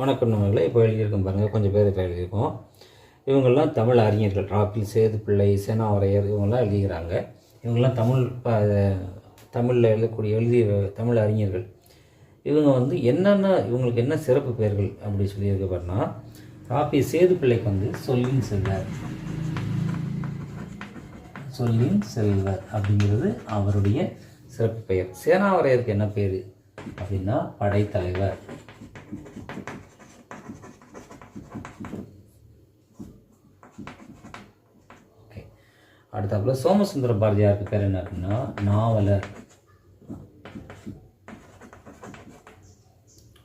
வணக்கம் நம்மளே இப்போ எழுதியிருக்கோம் பாருங்கள் கொஞ்சம் பேர் இப்போ எழுதியிருக்கோம். இவங்கெல்லாம் தமிழ் அறிஞர்கள் ராப்பில் சேதுப்பிள்ளை சேனாவரையர் இவங்கெல்லாம் எழுதிக்கிறாங்க. இவங்கெல்லாம் தமிழ் தமிழில் எழுதக்கூடிய எழுதிய தமிழ் அறிஞர்கள். இவங்க வந்து என்னென்ன இவங்களுக்கு என்ன சிறப்பு பெயர்கள் அப்படி சொல்லியிருக்க பாருன்னா ராப்பி சேதுப்பிள்ளைக்கு வந்து சொல்லின் செல்வர். சொல்லின் செல்வர் அப்படிங்கிறது அவருடைய சிறப்பு பெயர். சேனாவரையருக்கு என்ன பேர் அப்படின்னா படைத்தலைவர். ஓகே அடுத்தாப்புல சோமசுந்தர பாரதியாருக்கு பேர் என்ன அப்படின்னா நாவலர்.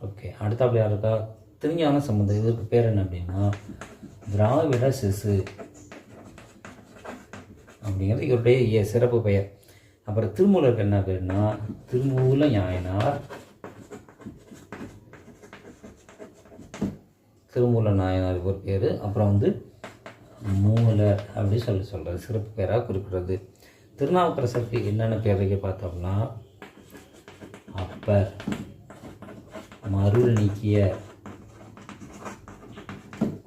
ஓகே அடுத்தாப்புல யாருக்கா திருஞான சம்பந்தம் இதற்கு பேர் என்ன அப்படின்னா திராவிட சிசு அப்படிங்கிறது இவருடைய சிறப்பு பெயர். அப்புறம் திருமூலருக்கு என்ன பேருன்னா திருமூல ஞாயினார் திருமூல நாயனார் ஒரு பேர். அப்புறம் வந்து மூலர் அப்படி சொல்லி சொல்கிறது சிறப்பு பேராக குறிப்பிடுறது. திருநாவுக்கரசருக்கு என்னென்ன பேர் இருக்கு பார்த்தோம்னா அப்பர் மருள் நீக்கிய.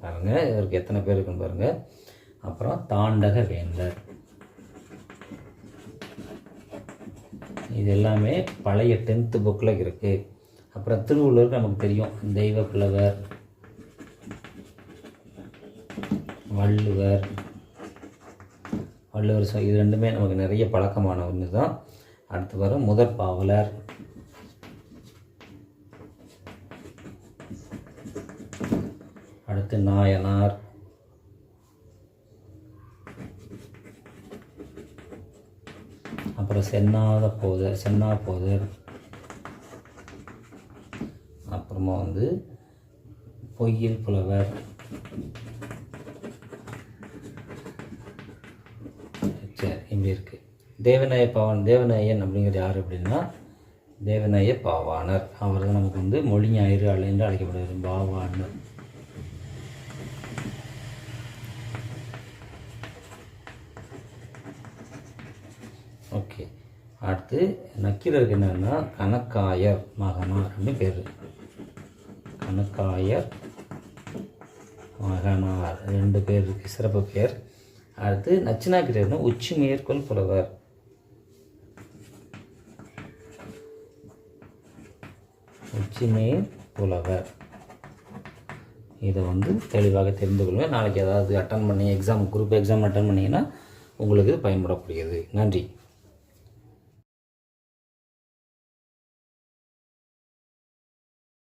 பாருங்க இவருக்கு எத்தனை பேர் இருக்குன்னு பாருங்கள் அப்புறம் தாண்டக வேந்தர். இது எல்லாமே பழைய டென்த்து புக்கில் இருக்குது அப்புறம் திருவள்ளுவருக்கு நமக்கு தெரியும். தெய்வ புலவர் வள்ளுவர். வள்ளுவர் சொ- இது ரெண்டுமே நமக்கு நிறைய பழக்கமான ஒன்று தான் அடுத்து வர முதற் பாவலர். அடுத்து நாயனார். அப்புறம் சென்னாத போதர் சென்னா போதர். அப்புறமா வந்து பொய்யில் புலவர். சரி இப்படி இருக்கு. தேவநாய பாவன் தேவநாயன் அப்படிங்கிறது யார் அப்படின்னா தேவநாய பாவாணர். அவர் தான் நமக்கு வந்து மொழி ஞாயிறு அல்ல என்று அழைக்கப்படுவார். பாவாணர். ஓகே. அடுத்து நக்கீரருக்கு என்னன்னா கணக்காயர் மகனார் அப்படின்னு பேர். கணக்காயர் மகனார். ரெண்டு பேர் சிறப்பு பேர் அடுத்து நச்சினாகிரியர்னு உச்சி மேற்கொள் புலவர். உச்சிமேல் புலவர். இதை வந்து தெளிவாக தெரிந்து கொள்ளுங்கள் நாளைக்கு ஏதாவது அட்டன் பண்ணி எக்ஸாம் குரூப் எக்ஸாம் அட்டன் பண்ணிங்கன்னா உங்களுக்கு இது பயன்படக்கூடியது. நன்றி.